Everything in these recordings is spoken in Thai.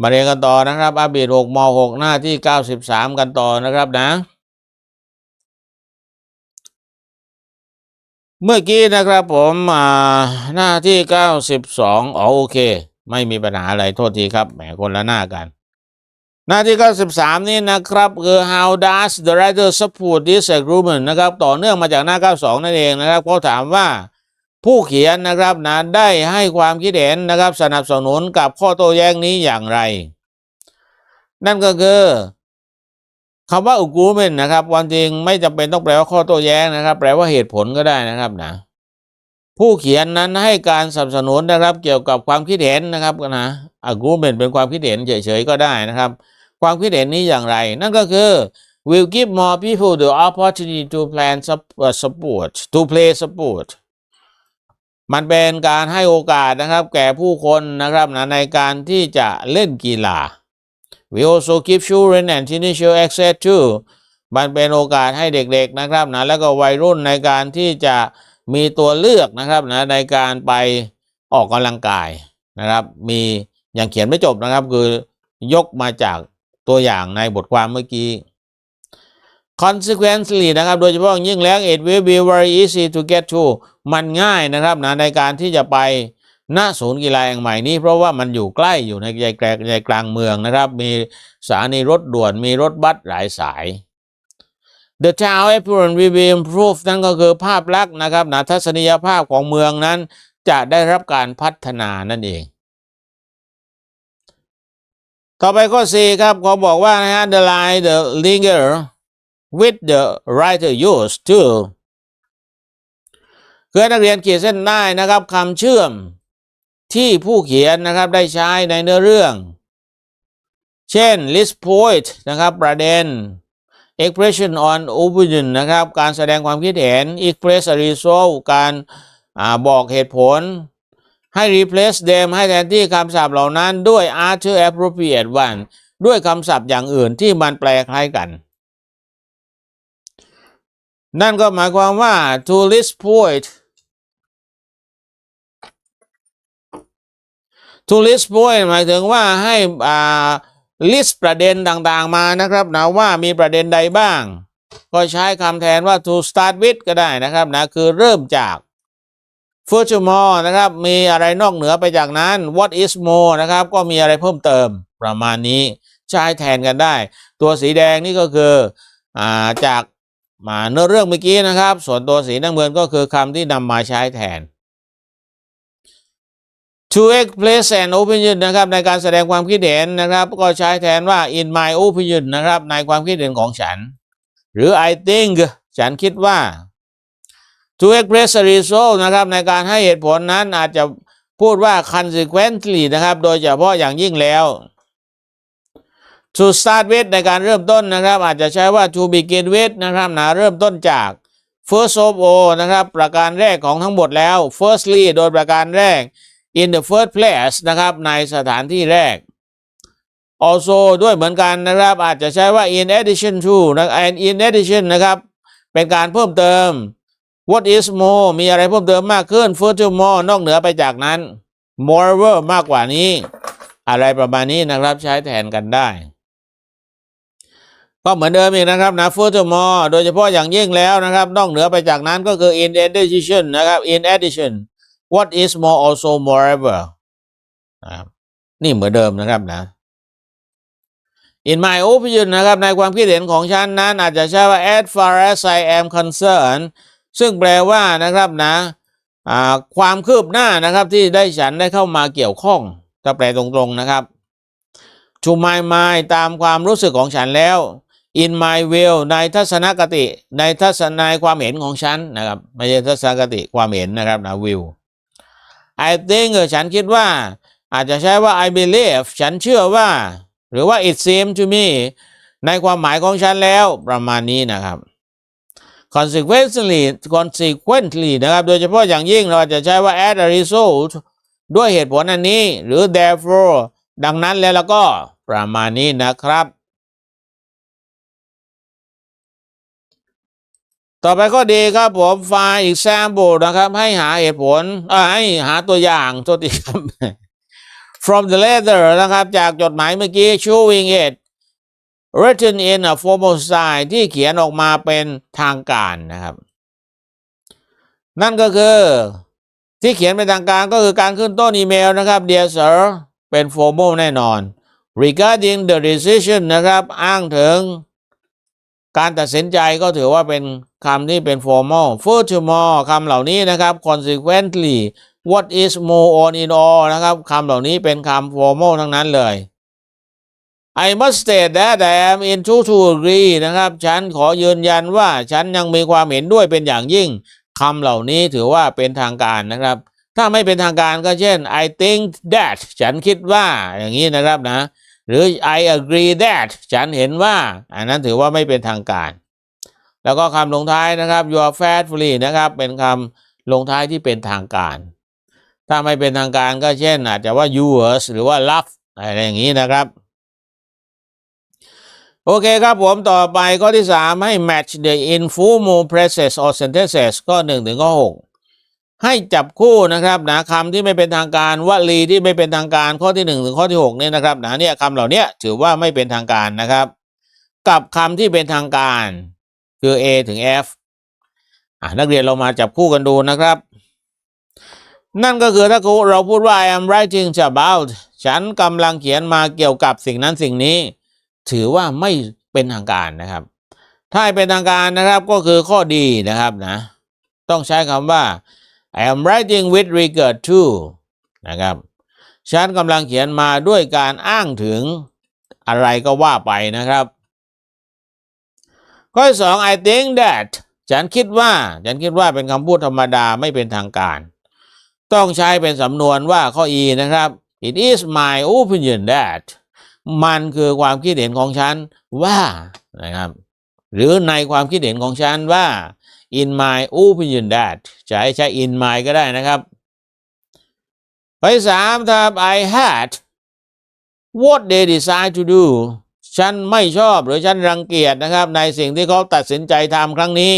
มาเรียนกันต่อนะครับอาบีดหกมหกหน้าที่เก้าสิบสามกันต่อนะครับนะ เมื่อกี้นะครับผมอ่าหน้าที่เก้าสิบสองอ๋อโอเค ไม่มีปัญหาอะไรโทษทีครับแหมคนละหน้ากัน หน้าที่เก้าสิบสามนี่นะครับคือ how does the writer support this agreement นะครับ ต่อเนื่องมาจากหน้าเก้าสองนั่นเองนะครับเขาถามว่า ผู้เขียนนะครับนะได้ให้ความคิดเห็นนะครับสนับสนุนกับข้อโต้แย้งนี้อย่างไร นั่นก็คือคำว่า agreement นะครับความจริงไม่จำเป็นต้องแปลว่าข้อโต้แย้งนะครับ แปลว่าเหตุผลก็ได้นะครับนะผู้เขียนนั้นให้การสนับสนุนนะครับ เกี่ยวกับความคิดเห็นนะครับนะ agreement เป็นความคิดเห็นเฉยๆก็ได้นะครับ ความคิดเห็นนี้อย่างไร นั่นก็คือ will give more people the opportunity to plan support to play support มันเป็นการให้โอกาสนะครับ แก่ผู้คนนะครับนะในการที่จะเล่นกีฬา we also give children and teenagers access to มันเป็นโอกาสให้เด็กๆนะครับนะแล้วก็วัยรุ่นในการที่จะมีตัวเลือกนะครับนะในการไปออกกำลังกายนะครับ มีอย่างเขียนไม่จบนะครับ คือยกมาจากตัวอย่างในบทความเมื่อกี้ consequently นะครับ โดยเฉพาะยิ่งแล้ว it will be very easy to get to มันง่ายนะครับนะในการที่จะไปณศูนย์กีฬาแห่งใหม่นี้ เพราะว่ามันอยู่ใกล้อยู่ในใจกลางใจกลางเมืองนะครับ มีสถานีรถด่วนมีรถบัสหลายสาย The town appearance will be improved นั่นก็คือภาพลักษณ์นะครับนะทัศนียภาพของเมืองนั้น จะได้รับการพัฒนานั่นเอง ต่อไปข้อ 4 ครับเขาบอกว่านะฮะ the line the linger with the writer used to คือนักเรียนขีดเส้นได้นะครับคำเชื่อมที่ผู้เขียนนะครับได้ใช้ในเนื้อเรื่อง เช่น list point นะครับประเด็น expression on opinion นะครับการแสดงความคิดเห็น express a result การอบอกเหตุผล ให้ replace them ให้แทนที่คำศัพท์เหล่านั้นด้วย other appropriate one ด้วยคำศัพท์อย่างอื่นที่มันแปลคล้ายกัน นั่นก็หมายความว่า to list point to list point หมายถึงว่าให้อ่า list ประเด็นต่างๆมานะครับนะว่ามีประเด็นใดบ้าง ก็ใช้คำแทนว่า to start with ก็ได้นะครับนะคือเริ่มจาก furthermore นะครับ มีอะไรนอกเหนือไปจากนั้น what is more นะครับ ก็มีอะไรเพิ่มเติมประมาณนี้ ใช้แทนกันได้ ตัวสีแดงนี่ก็คืออ่าจาก มาเนื้อเรื่องเมื่อกี้นะครับ ส่วนตัวสีน้ำเงินก็คือคำที่นำมาใช้แทน to express an opinion นะครับในการแสดงความคิดเห็นนะครับ ก็ใช้แทนว่า in my opinion นะครับในความคิดเห็นของฉัน หรือ I think ฉันคิดว่า to express a result นะครับในการให้เหตุผลนั้นอาจจะพูดว่า consequently นะครับ โดยเฉพาะอย่างยิ่งแล้ว to start with ในการเริ่มต้นนะครับ อาจจะใช้ว่า to begin with นะครับนะเริ่มต้นจาก first of all นะครับ ประการแรกของทั้งหมดแล้ว firstly โดยประการแรก in the first place นะครับในสถานที่แรก also ด้วยเหมือนกันนะครับ อาจจะใช้ว่า in addition to นะ and in addition นะครับ เป็นการเพิ่มเติม what is more มีอะไรเพิ่มเติมมากขึ้น furthermore นอกเหนือไปจากนั้น moreover มากกว่านี้ อะไรประมาณนี้นะครับใช้แทนกันได้ ก็เหมือนเดิมอีกนะครับนะ furthermore โดยเฉพาะอย่างยิ่งแล้วนะครับ นอกเหนือไปจากนั้นก็คือ in addition นะครับ in addition what is more also moreover นะครับนี่เหมือนเดิมนะครับนะ in my opinion นะครับ ในความคิดเห็นของฉันนั้น อาจจะใช้ว่า as far as I am concerned ซึ่งแปลว่านะครับนะความคืบหน้านะครับที่ได้ฉันได้เข้ามาเกี่ยวข้องถ้าแปลตรงๆนะครับ to my mind ตามความรู้สึกของฉันแล้ว in my will ในทัศนคติ ในทัศนในความเห็นของฉันนะครับไม่ใช่ทัศนคติความเห็นนะครับนะ will I think ฉันคิดว่า อาจจะใช้ว่า I believe ฉันเชื่อว่า หรือว่า it seems to me ในความหมายของฉันแล้วประมาณนี้นะครับ consequently consequently นะครับ โดยเฉพาะอย่างยิ่งเราจจะใช้ว่า as a result ด้วยเหตุผลอันนี้ หรือ therefore ดังนั้นแล้วแล้วก็ประมาณนี้นะครับ ต่อไปก็ดีครับผมไฟล์ example นะครับ ให้หาเหตุผลให้หาตัวอย่างโทษทีครับ from the letter นะครับ จากจดหมายเมื่อกี้ showing it written in a formal style ที่เขียนออกมาเป็นทางการนะครับ นั่นก็คือที่เขียนเป็นทางการก็คือการขึ้นต้นอีเมลนะครับ dear sir เป็น formal แน่นอน regarding the decision นะครับ อ้างถึง การตัดสินใจก็ถือว่าเป็นคำที่เป็น formal furthermore คำเหล่านี้นะครับ consequently what is more on in all นะครับคำเหล่านี้เป็นคำ formal ทั้งนั้นเลย I must state that I am in total agree นะครับ ฉันขอยืนยันว่าฉันยังมีความเห็นด้วยเป็นอย่างยิ่งคำเหล่านี้ถือว่าเป็นทางการนะครับ ถ้าไม่เป็นทางการก็เช่น I think that ฉันคิดว่าอย่างนี้นะครับนะ หรือ I agree that ฉันเห็นว่า อันนั้นถือว่าไม่เป็นทางการ แล้วก็คำลงท้ายนะครับ you are faithfully นะครับ เป็นคำลงท้ายที่เป็นทางการ ถ้าไม่เป็นทางการก็เช่น อาจจะว่า yours หรือว่า love อะไรอย่างนี้นะครับ โอเคครับผมต่อไปข้อที่ 3 ให้ match the informal phrases or sentences ข้อ 1 ถึงข้อ 6 ให้จับคู่นะครับนะคำที่ไม่เป็นทางการวลีที่ไม่เป็นทางการข้อที่ 1 ถึงข้อที่6เนี่ยนะครับนะเนี่ยคำเหล่านี้ถือว่าไม่เป็นทางการนะครับ กับคำที่เป็นทางการคือ A ถึง F อะนักเรียนเรามาจับคู่กันดูนะครับ นั่นก็คือถ้าเราพูดว่า I am writing about ฉันกำลังเขียนมาเกี่ยวกับสิ่งนั้นสิ่งนี้ ถือว่าไม่เป็นทางการนะครับ ถ้าเป็นทางการนะครับก็คือข้อดีนะครับนะ ต้องใช้คำว่า I am writing with regard to นะครับ ฉันกำลังเขียนมาด้วยการอ้างถึงอะไรก็ว่าไปนะครับ ข้อสอง I think that ฉันคิดว่า ฉันคิดว่าเป็นคำพูดธรรมดาไม่เป็นทางการ ต้องใช้เป็นสำนวนว่าข้อ e นะครับ it is my opinion that มันคือความคิดเห็นของฉันว่านะครับ หรือในความคิดเห็นของฉันว่า in my opinion that ใช้ใช้ in my ก็ได้นะครับข้อสามครับ I had what they decide to do ฉันไม่ชอบหรือฉันรังเกียจนะครับ ในสิ่งที่เขาตัดสินใจทำครั้งนี้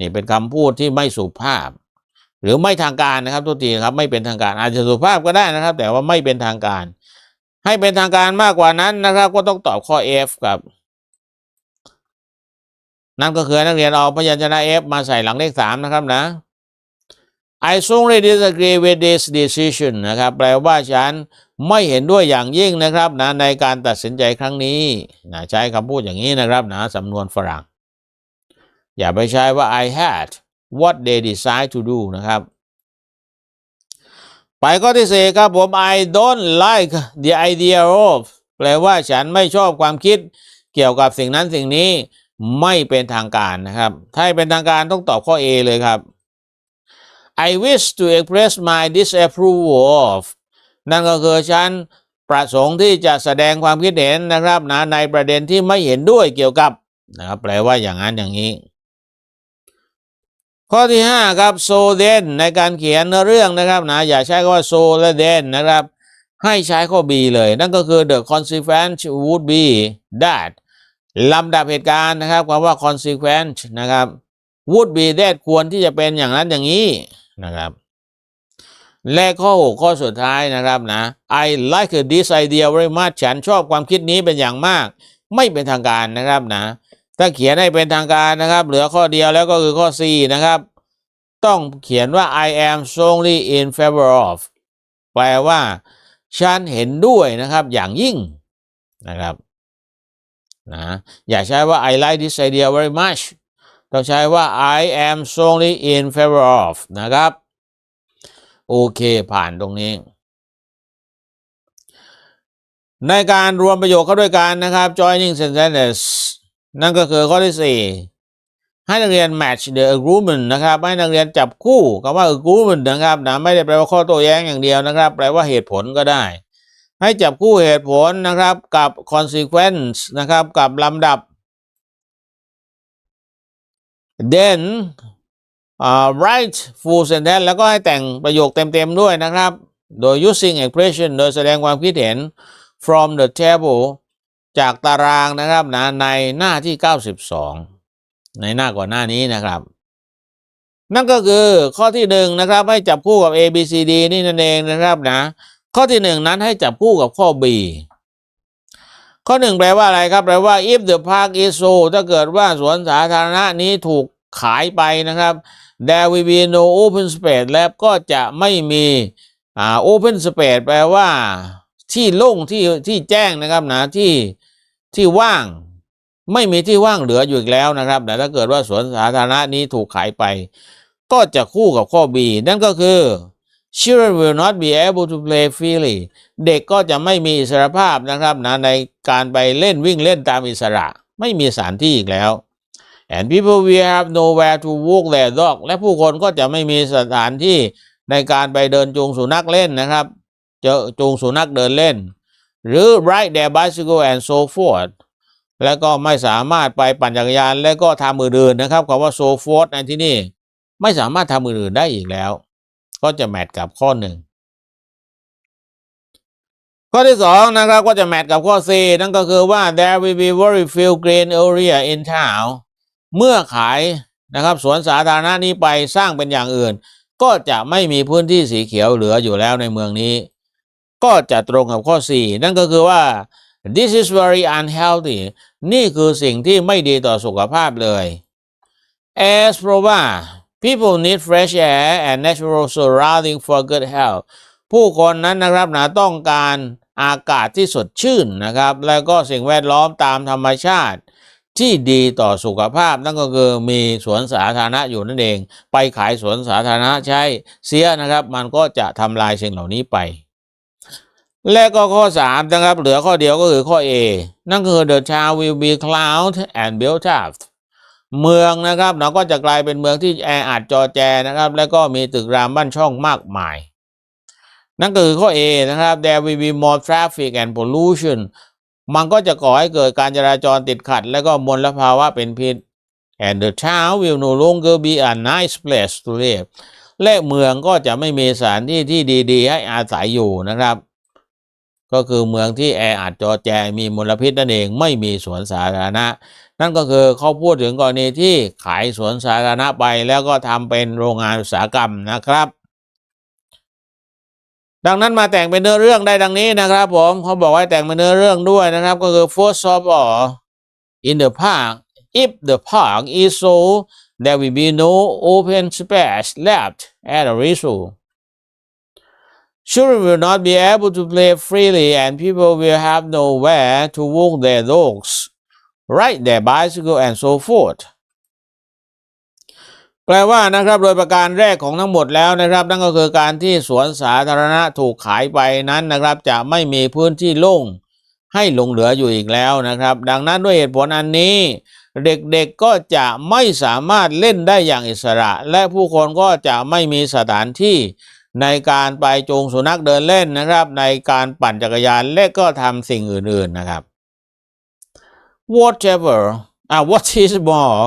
นี่เป็นคำพูดที่ไม่สุภาพ หรือไม่ทางการนะครับทุกทีครับไม่เป็นทางการอาจจะสุภาพก็ได้นะครับ แต่ว่าไม่เป็นทางการ ให้เป็นทางการมากกว่านั้นนะครับ ก็ต้องตอบข้อ F ครับ นั่นก็คือนักเรียนเอาพยัญชนะ F มาใส่หลังเลขสามนะครับนะ I strongly disagree with this decision นะครับ แปลว่าฉันไม่เห็นด้วยอย่างยิ่งนะครับนะในการตัดสินใจครั้งนี้นะใช้คำพูดอย่างนี้นะครับนะสำนวนฝรั่ง อย่าไปใช้ว่า I had what they decide to do นะครับ ไปข้อที่สี่ครับผม I don't like the idea of แปลว่าฉันไม่ชอบความคิดเกี่ยวกับสิ่งนั้นสิ่งนี้ ไม่เป็นทางการนะครับ ถ้าเป็นทางการต้องตอบข้อ A เลยครับ I wish to express my disapproval of นั่นก็คือฉันประสงค์ที่จะแสดงความคิดเห็นนะครับนะในประเด็นที่ไม่เห็นด้วยเกี่ยวกับนะครับแปลว่าอย่างนั้นอย่างนี้ ข้อที่ 5 ครับ so then ในการเขียนเรื่องนะครับนะอย่าใช้คำว่า so และ then นะครับ ให้ใช้ข้อ B เลย นั่นก็คือ the consequence would be that ลำดับเหตุการณ์นะครับคำว่า consequence นะครับ would be that ควรที่จะเป็นอย่างนั้นอย่างนี้นะครับ และข้อ6ข้อสุดท้ายนะครับนะ I like this idea very much ฉันชอบความคิดนี้เป็นอย่างมาก ไม่เป็นทางการนะครับนะ ถ้าเขียนให้เป็นทางการนะครับ เหลือข้อเดียวแล้วก็คือข้อ C นะครับ ต้องเขียนว่า I am strongly in favor of แปลว่า ฉันเห็นด้วยนะครับอย่างยิ่งนะครับ นะอย่าใช้ว่า I like this idea very much ต้องใช้ว่า I am strongly in favor of นะครับ โอเคผ่านตรงนี้ ในการรวมประโยคเข้าด้วยกันนะครับ joining sentences นั่นก็คือข้อที่ 4 ให้นักเรียน match the agreement นะครับ ให้นักเรียนจับคู่คำว่า agreement นะครับนะไม่ได้แปลว่าข้อโต้แย้งอย่างเดียวนะครับ แปลว่าเหตุผลก็ได้ ให้จับคู่เหตุผลนะครับกับ consequence นะครับกับลำดับ then uh, write full sentence แล้วก็ให้แต่งประโยคเต็มๆด้วยนะครับ โดย using expression โดยแสดงความคิดเห็น from the table จากตารางนะครับนะในหน้าที่ 92 ในหน้าก่อนหน้านี้นะครับ นั่นก็คือข้อที่หนึ่งนะครับให้จับคู่กับ A B C D นี่นั่นเองนะครับนะ ข้อที่หนึ่งนั้นให้จับคู่กับข้อ B ข้อหนึ่งแปลว่าอะไรครับ แปลว่า if the park is sold ถ้าเกิดว่าสวนสาธารณะนี้ถูกขายไปนะครับ there will be no open space และก็จะไม่มีอ่า open space แปลว่าที่โล่งที่ที่แจ้งนะครับนะที่ที่ว่างไม่มีที่ว่างเหลืออยู่อีกแล้วนะครับ แต่ถ้าเกิดว่าสวนสาธารณะนี้ถูกขายไป ก็จะคู่กับข้อ B นั่นก็คือ children will not be able to play freely เด็กก็จะไม่มีอิสรภาพนะครับนะในการไปเล่นวิ่งเล่นตามอิสระ ไม่มีสถานที่อีกแล้ว and people will have nowhere to walk their dog และผู้คนก็จะไม่มีสถานที่ในการไปเดินจูงสุนัขเล่นนะครับ เจอจูงสุนัขเดินเล่น หรือ ride their bicycle and so forth แล้วก็ไม่สามารถไปปั่นจักรยาน และก็ทำอื่นๆนนะครับคำว่า so forth ในที่นี่ไม่สามารถทำมือื่นได้อีกแล้ว ก็จะแมทกับข้อหนึ่งข้อที่สองนะครับก็จะแมทกับข้อ C นั่นก็คือว่า there will be very few green area in town เมื่อขายนะครับสวนสาธารณะนี้ไปสร้างเป็นอย่างอื่น ก็จะไม่มีพื้นที่สีเขียวเหลืออยู่แล้วในเมืองนี้ ก็จะตรงกับข้อ 4 นั่นก็คือว่า this is very unhealthy นี่คือสิ่งที่ไม่ดีต่อสุขภาพเลย as เพราะว่า people need fresh air and natural surrounding for good health ผู้คนนั้นนะครับนะต้องการอากาศที่สดชื่นนะครับ แล้วก็สิ่งแวดล้อมตามธรรมชาติที่ดีต่อสุขภาพนั่นก็คือมีสวนสาธารณะอยู่นั่นเอง ไปขายสวนสาธารณะใช้เสียนะครับ มันก็จะทำลายสิ่งเหล่านี้ไป และก็ข้อ 3 นะครับ เหลือข้อเดียวก็คือข้อ A นั่นก็คือ the town will be cloud and built up เมืองนะครับ เราก็จะกลายเป็นเมืองที่แออัดจอแจนะครับ แล้วก็มีตึกรามบ้านช่องมากมาย นั่นก็คือข้อ A นะครับ there will be more traffic and pollution มันก็จะก่อให้เกิดการจราจรติดขัด และก็มลภาวะเป็นพิษ and the town will no longer be a nice place to live และเมืองก็จะไม่มีสถานที่ที่ดีๆ ให้อาศัยอยู่นะครับ ก็คือเมืองที่แออัดจอแจมีมลพิษนั่นเองไม่มีสวนสาธารณะ นั่นก็คือเขาพูดถึงกรณีที่ขายสวนสาธารณะไปแล้วก็ทำเป็นโรงงานอุตสาหกรรมนะครับ ดังนั้นมาแต่งเป็นเนื้อเรื่องได้ดังนี้นะครับผมเขาบอกให้แต่งเป็นเนื้อเรื่องด้วยนะครับ ก็คือ first of all in the park if the park is so there will be no open space left at a resort Children will not be able to play freely and people will have nowhere to walk their dogs, ride their bicycle and so forth. แปลว่านะครับโดยประการแรกของทั้งหมดแล้วนะครับ นั่นก็คือการที่สวนสาธารณะถูกขายไปนั้นนะครับ จะไม่มีพื้นที่โล่งให้หลงเหลืออยู่อีกแล้วนะครับ ดังนั้นด้วยเหตุผลอันนี้ เด็กๆก็จะไม่สามารถเล่นได้อย่างอิสระ และผู้คนก็จะไม่มีสถานที่ในการไปจูงสุนัขเดินเล่นนะครับ ในการปั่นจักรยานและก็ทำสิ่งอื่นๆนะครับ whatever อ่า what is more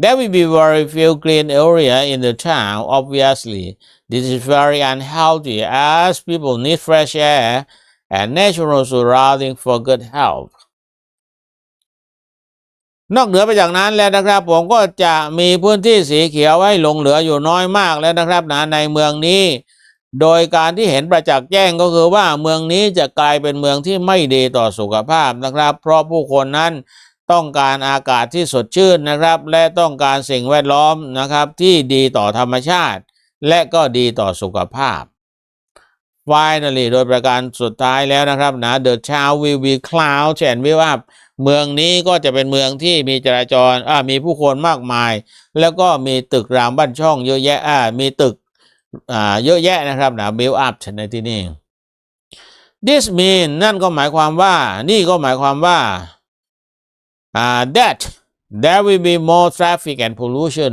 there will be very few green area in the town obviously this is very unhealthy as people need fresh air and natural surrounding for good health นอกเหนือไปจากนั้นแล้วนะครับ ผมก็จะมีพื้นที่สีเขียวให้หลงเหลืออยู่น้อยมากแล้วนะครับนะในเมืองนี้ โดยการที่เห็นประจักษ์แจ้งก็คือว่าเมืองนี้จะกลายเป็นเมืองที่ไม่ดีต่อสุขภาพนะครับ เพราะผู้คนนั้นต้องการอากาศที่สดชื่นนะครับ และต้องการสิ่งแวดล้อมนะครับ ที่ดีต่อธรรมชาติ และก็ดีต่อสุขภาพ Finally โดยประการสุดท้ายแล้วนะครับนะ The town will be cloud and will up เมืองนี้ก็จะเป็นเมืองที่มีจราจรมีผู้คนมากมาย แล้วก็มีตึกรามบ้านช่องเยอะแยะมีตึก อ่าเยอะแยะนะครับนะ build up ในที่นี่ this mean นั่นก็หมายความว่า นี่ก็หมายความว่าอ่า that there will be more traffic and pollution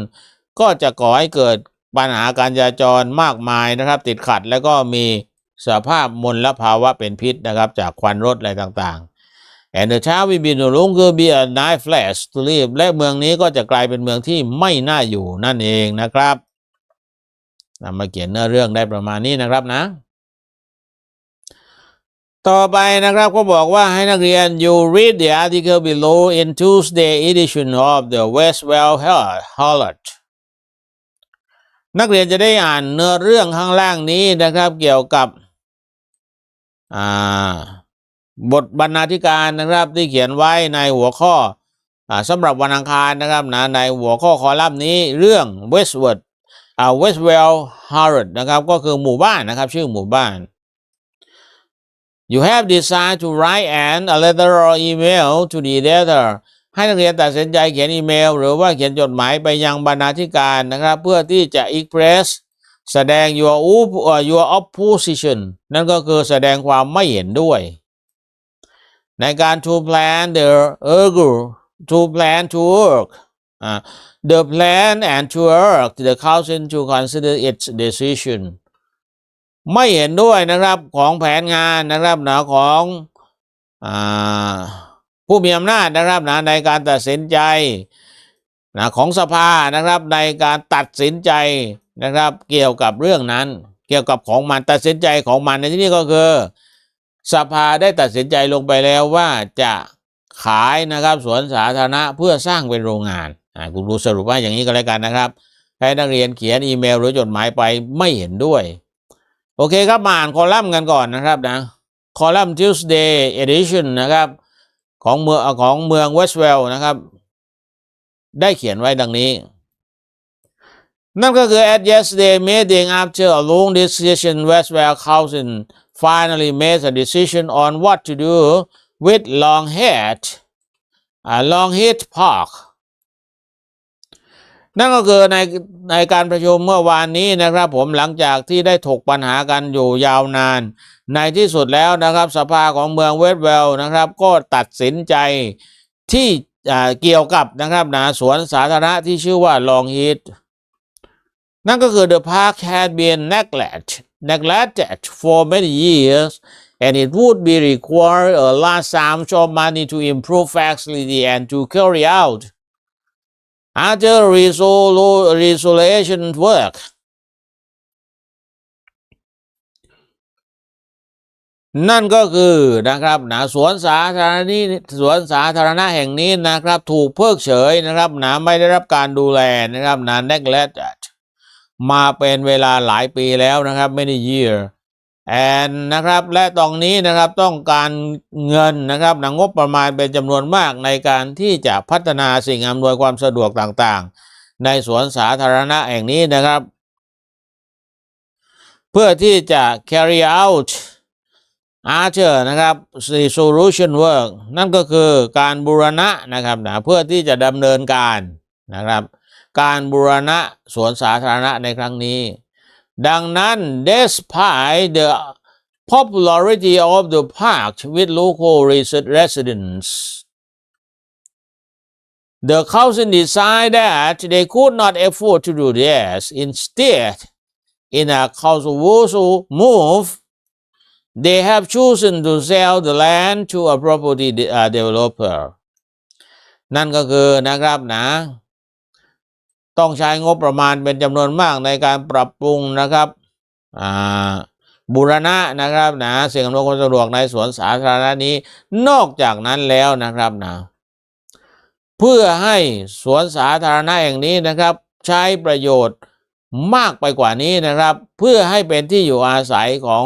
ก็จะก่อให้เกิดปัญหาการจราจรมากมายนะครับ ติดขัดแล้วก็มีสภาพมลภาวะเป็นพิษนะครับ จากควันรถอะไรต่างๆ and the town will be no longer be a nice place to live และเมืองนี้ก็จะกลายเป็นเมืองที่ไม่น่าอยู่นั่นเองนะครับ นำมาเขียนเนื้อเรื่องได้ประมาณนี้นะครับนะ ต่อไปนะครับก็บอกว่าให้นักเรียน you read the article below in Tuesday edition of the Westwell Herald นักเรียนจะได้อ่านเนื้อเรื่องข้างล่างนี้นะครับเกี่ยวกับบทบรรณาธิการนะครับที่เขียนไว้ในหัวข้ออสำหรับวันอังคารนะครับนะในหัวข้อคอลัมน์นี้เรื่อง Westward อ่า Westwell Harrod นะครับก็คือหมู่บ้านนะครับชื่อหมู่บ้าน You have decided to write an a letter or email to the editor ให้นักเรียนตัดสินใจเขียนอีเมล หรือว่าเขียนจดหมายไปยังบรรณาธิการนะครับ เพื่อที่จะ express แสดง your op- your opposition นั่นก็คือแสดงความไม่เห็นด้วย ในการ to plan the ergo to plan to work the plan and to urge the council to consider its decision ไม่เห็นด้วยนะครับของแผนงานนะครับนะของอผู้มีอำนาจนะครับนะในการตัดสินใจนะของสภานะครับในการตัดสินใจนะครับเกี่ยวกับเรื่องนั้น เกี่ยวกับของมันตัดสินใจของมันในที่นี้ก็คือ สภาได้ตัดสินใจลงไปแล้วว่าจะขายนะครับสวนสาธารณะเพื่อสร้างเป็นโรงงาน คุณรู้สรุปว่าอย่างนี้ก็แล้วกันนะครับให้นักเรียนเขียนอีเมลหรือจดหมายไปไม่เห็นด้วย โอเคครับมาอ่านคอลัมน์กันก่อนนะครับนะคอลัมน์ Tuesday edition นะครับ ของเมืองของเมืองเวสเวลนะครับ ได้เขียนไว้ดังนี้ นั่นก็คือ at yesterday meeting after a long discussion Westwell Council finally made a decision on what to do with Longhead uh, Longhead Park นั่นก็คือในในการประชุมเมื่อวานนี้นะครับ ผมหลังจากที่ได้ถกปัญหากันอยู่ยาวนาน ในที่สุดแล้วนะครับ สภาของเมืองเวสเวลนะครับ ก็ตัดสินใจที่เกี่ยวกับนะครับนะสวนสาธารณะที่ชื่อว่าลองฮิตนั่นก็คือ the park had been neglected neglected for many years and it would be required a large sum of money to improve facility and to carry out other resolution work นั่นก็คือนะครับนะสวนสาธารณะนี้สวนสาธารณะแห่งนี้นะครับ ถูกเพิกเฉยนะครับนะไม่ได้รับการดูแลนะครับนะ neglect มาเป็นเวลาหลายปีแล้วนะครับ many years year and นะครับและตรงนี้นะครับต้องการเงินนะครับหนะงบประมาณเป็นจำนวนมากในการที่จะพัฒนาสิ่งอำนวยความสะดวกต่างๆ ในสวนสาธารณะแห่งนี้นะครับ เพื่อที่จะ carry out Archer นะครับ resolution work นั่นก็คือการบูรณะนะครับนะเพื่อที่จะดำเนินการนะครับ การบูรณะสวนสาธารณะในครั้งนี้ ดังนั้น despite the popularity of the park with local resi- residents the council decided that they could not afford to do this instead in a council move they have chosen to sell the land to a property de- uh, developer นั่นก็คือนะครับนะ ต้องใช้งบประมาณเป็นจำนวนมากในการปรับปรุงนะครับบูรณะนะครับนะสิ่งอำนวยความสะดวกในสวนสาธารณะนี้ นอกจากนั้นแล้วนะครับนะเพื่อให้สวนสาธารณะแห่งนี้นะครับ ใช้ประโยชน์มากไปกว่านี้นะครับ เพื่อให้เป็นที่อยู่อาศัยของ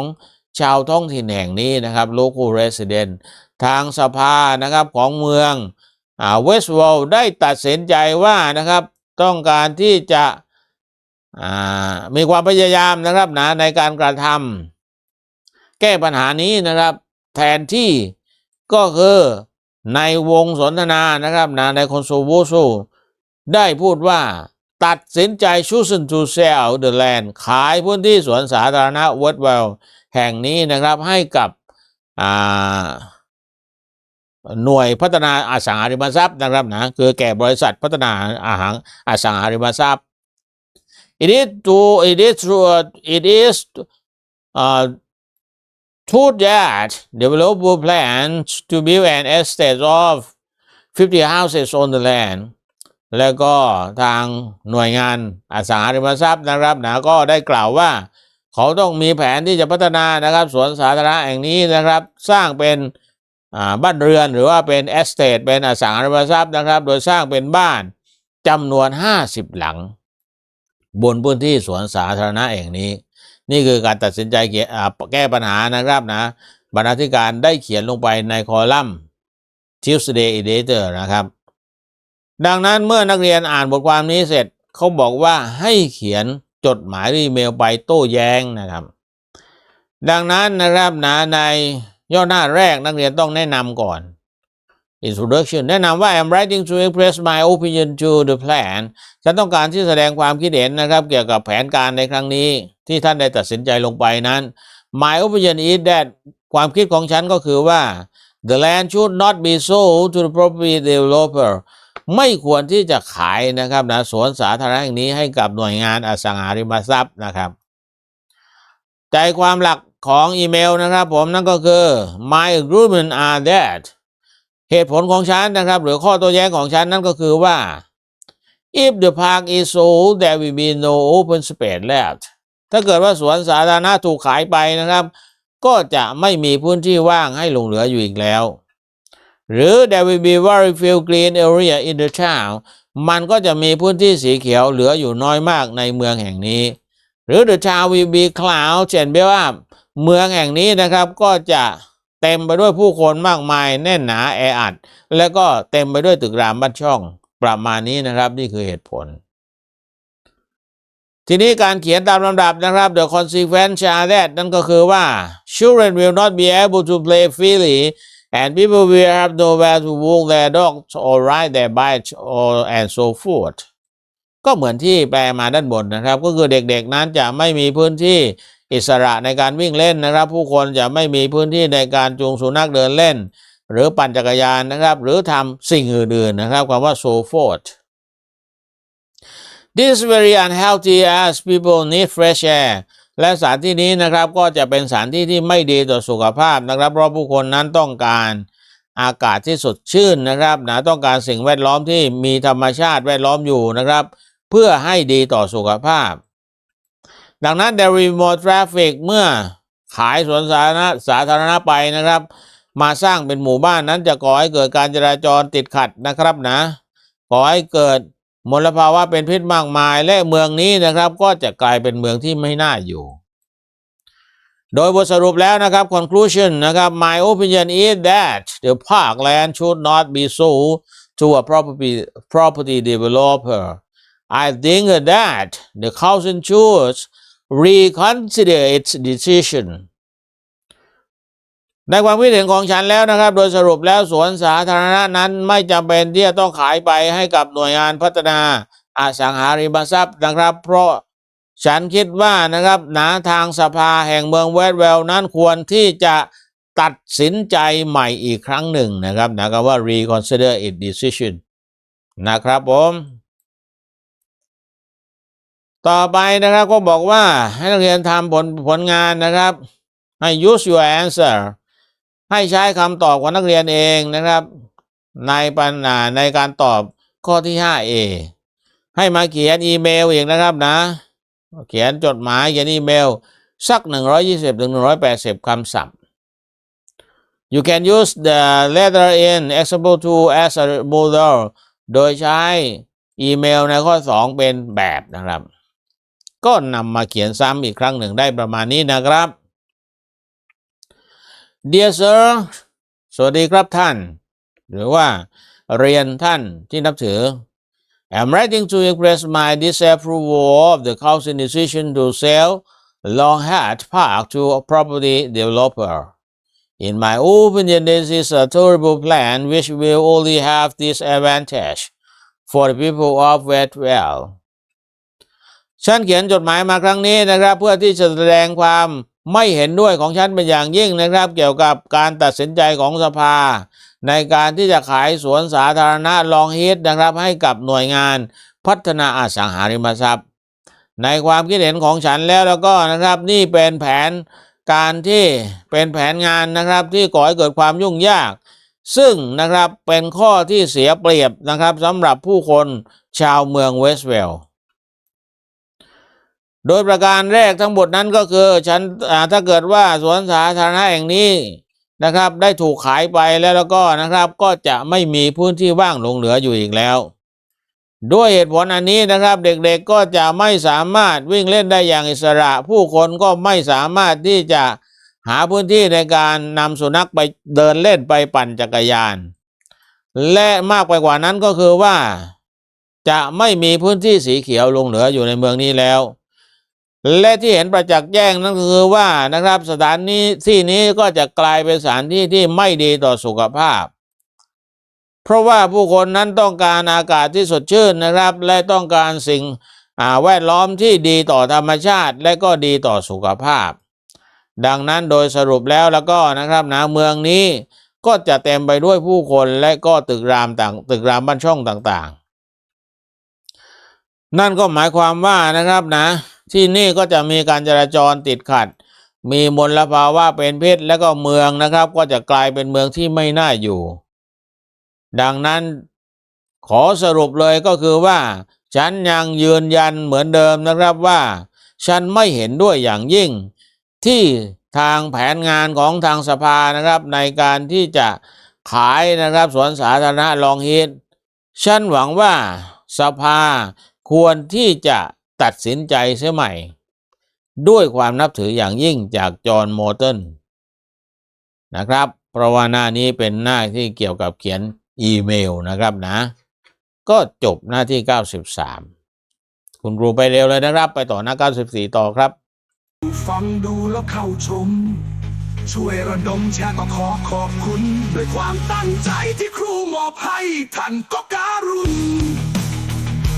ชาวท้องถิ่นแห่งนี้นะครับ local resident ทางสภานะครับของเมืองเวสต์วอลได้ตัดสินใจว่านะครับ ต้องการที่จะมีความพยายามนะครับนะในการกระทำแก้ปัญหานี้นะครับ แทนที่ก็คือในวงสนทนานะครับนะในคอนโซโวโซได้พูดว่าตัดสินใจ chosen to sell the land ขายพื้นที่สวนสาธารณะเวิร์ดเวลแห่งนี้นะครับให้กับอ่า หน่วยพัฒนาอสังหาริมทรัพย์นะครับนะคือแก่บริษัทพัฒนาอาหารอสังหาริมทรัพย์ it is to it is true it is uh, true that developer plans to build an estate of 50 houses on the land แล้วก็ทางหน่วยงานอสังหาริมทรัพย์นะครับนะก็ได้กล่าวว่า เขาต้องมีแผนที่จะพัฒนานะครับ สวนสาธารณะแห่งนี้นะครับ สร้างเป็น บ้านเรือนหรือว่าเป็นแอสเตทเป็นอสังหาริมทรัพย์นะครับ โดยสร้างเป็นบ้านจำนวน 50 หลัง บนพื้นที่สวนสาธารณะแห่งนี้ นี่คือการตัดสินใจแก้ปัญหานะครับนะบรรณาธิการได้เขียนลงไปในคอลัมน์ Tuesday Editor นะครับ ดังนั้นเมื่อนักเรียนอ่านบทความนี้เสร็จเขาบอกว่าให้เขียนจดหมายหรืออีเมลไปโต้แย้งนะครับ ดังนั้นนะครับนะใน ย่อหน้าแรกนักเรียนต้องแนะนำก่อน Introduction แนะนำว่า I'm writing to express my opinion to the plan ฉันต้องการที่แสดงความคิดเห็นนะครับ เกี่ยวกับแผนการในครั้งนี้ ที่ท่านได้ตัดสินใจลงไปนั้น My opinion is that ความคิดของฉันก็คือว่า the land should not be sold to the property developer ไม่ควรที่จะขายนะครับนะสวนสาธารณะแห่งนี้ให้กับหน่วยงานอสังหาริมทรัพย์นะครับ ใจความหลัก ของอีเมลนะครับผมนั่นก็คือ my agreement are that เหตุผลของฉันนะครับ หรือข้อโต้แย้งของฉันนั่นก็คือว่า if the park is sold there will be no open space left ถ้าเกิดว่าสวนสาธารณะถูกขายไปนะครับ ก็จะไม่มีพื้นที่ว่างให้หลงเหลืออยู่อีกแล้ว หรือ there will be very few green area in the town มันก็จะมีพื้นที่สีเขียวเหลืออยู่น้อยมากในเมืองแห่งนี้ หรือ the town will be cloud and built up เมืองแห่งนี้นะครับก็จะเต็มไปด้วยผู้คนมากมายแน่นหนาแออัด แล้วก็เต็มไปด้วยตึกรามบ้านช่องประมาณนี้นะครับ นี่คือเหตุผล ทีนี้การเขียนตามลำดับนะครับ the consequence are that นั่นก็คือว่า children will not be able to play freely and people will have nowhere to walk their dogs or ride their bikes or and so forth ก็เหมือนที่แปลมาด้านบนนะครับ ก็คือเด็กๆนั้นจะไม่มีพื้นที่ อิสระในการวิ่งเล่นนะครับ ผู้คนจะไม่มีพื้นที่ในการจูงสุนัขเดินเล่น หรือปั่นจักรยานนะครับ หรือทำสิ่งอื่นๆนะครับคำว่า so forth This is very unhealthy as people need fresh air และสถานที่นี้นะครับก็จะเป็นสถานที่ที่ไม่ดีต่อสุขภาพนะครับ เพราะผู้คนนั้นต้องการอากาศที่สดชื่นนะครับนะต้องการสิ่งแวดล้อมที่มีธรรมชาติแวดล้อมอยู่นะครับ เพื่อให้ดีต่อสุขภาพ ดังนั้น the remote traffic เมื่อขายสวนสาธารณะสาธารณะไปนะครับ มาสร้างเป็นหมู่บ้านนั้นจะก่อให้เกิดการจราจรติดขัดนะครับนะก่อให้เกิดมลภาวะเป็นพิษมากมาย และเมืองนี้นะครับ ก็จะกลายเป็นเมืองที่ไม่น่าอยู่ โดยบทสรุปแล้วนะครับ conclusion นะครับ my opinion is that the parkland should not be sold to a property property developer I think that the council should reconsider its decision ในความคิดเห็นของฉันแล้วนะครับ โดยสรุปแล้วสวนสาธารณะนั้นไม่จำเป็นที่จะต้องขายไปให้กับหน่วยงานพัฒนาอสังหาริมทรัพย์นะครับ เพราะฉันคิดว่านะครับหนาทางสภาแห่งเมืองเวสเวลนั้นควรที่จะตัดสินใจใหม่อีกครั้งหนึ่งนะครับนะครับว่า reconsider its decision นะครับผม ต่อไปนะครับก็บอกว่าให้นักเรียนทำผลผลงานนะครับ ให้ use your answer ให้ใช้คำตอบของนักเรียนเองนะครับ ในปัญหาในการตอบข้อที่ 5A ให้มาเขียนอีเมลอีกนะครับนะ เขียนจดหมายเขียนอีเมล สัก 120ถึง180 คำศัพท์ You can use the letter in example 2 as a model โดยใช้อีเมลในข้อ 2 เป็นแบบนะครับ ก็นำมาเขียนซ้ำอีกครั้งหนึ่งได้ประมาณนี้นะครับ Dear sir สวัสดีครับท่าน หรือว่าเรียนท่านที่นับถือ I'm writing to express my disapproval of the council decision to sell Long Hat Park to a property developer. In my opinion, this is a terrible plan which will only have disadvantage for the people of Westwell. ฉันเขียนจดหมายมาครั้งนี้นะครับ เพื่อที่จะแสดงความไม่เห็นด้วยของฉันเป็นอย่างยิ่งนะครับ เกี่ยวกับการตัดสินใจของสภา ในการที่จะขายสวนสาธารณะลองฮิตนะครับ ให้กับหน่วยงานพัฒนาอสังหาริมทรัพย์ ในความคิดเห็นของฉันแล้วแล้วก็นะครับนี่เป็นแผนการที่เป็นแผนงานนะครับที่ก่อให้เกิดความยุ่งยาก ซึ่งนะครับเป็นข้อที่เสียเปรียบนะครับสำหรับผู้คนชาวเมืองเวสต์เวล โดยประการแรกทั้งหมดนั้นก็คือฉันถ้าเกิดว่าสวนสาธารณะแห่งนี้นะครับ ได้ถูกขายไปแล้วแล้วก็นะครับ ก็จะไม่มีพื้นที่ว่างหลงเหลืออยู่อีกแล้ว ด้วยเหตุผลอันนี้นะครับ เด็กๆก็จะไม่สามารถวิ่งเล่นได้อย่างอิสระ ผู้คนก็ไม่สามารถที่จะหาพื้นที่ในการนำสุนัขไปเดินเล่นไปปั่นจักรยาน และมากไปกว่านั้นก็คือว่า จะไม่มีพื้นที่สีเขียวลงเหลืออยู่ในเมืองนี้แล้ว และที่เห็นประจักษ์แจ้งนั่นก็คือว่านะครับสถานนี้ที่นี้ก็จะกลายเป็นสถานที่ที่ไม่ดีต่อสุขภาพ เพราะว่าผู้คนนั้นต้องการอากาศที่สดชื่นนะครับ และต้องการสิ่งแวดล้อมที่ดีต่อธรรมชาติ และก็ดีต่อสุขภาพ ดังนั้นโดยสรุปแล้วแล้วก็นะครับนะเมืองนี้ก็จะเต็มไปด้วยผู้คนและก็ตึกรามต่างตึกรามบ้านช่องต่างๆ นั่นก็หมายความว่านะครับนะ ที่นี่ก็จะมีการจราจรติดขัด มีมลภาวะเป็นพิษและก็เมืองนะครับ ก็จะกลายเป็นเมืองที่ไม่น่าอยู่ ดังนั้นขอสรุปเลยก็คือว่า ฉันยังยืนยันเหมือนเดิมนะครับว่า ฉันไม่เห็นด้วยอย่างยิ่ง ที่ทางแผนงานของทางสภานะครับ ในการที่จะขายนะครับสวนสาธารณะลองฮิตฉันหวังว่าสภาควรที่จะ ตัดสินใจเสียใหม่ ด้วยความนับถืออย่างยิ่งจากจอห์นโมเตนนะครับเพราะว่าหน้านี้เป็นหน้าที่เกี่ยวกับเขียนอีเมลนะครับนะ ก็จบหน้าที่ 93 คุณครูไปเร็วเลยนะครับ ไปต่อหน้า 94 ต่อครับ ฟังดูแล้วเข้าชม ช่วยระดมแชร์ก็ขอขอบคุณ ด้วยความตั้งใจที่ครูมอบให้ท่านก็การุณ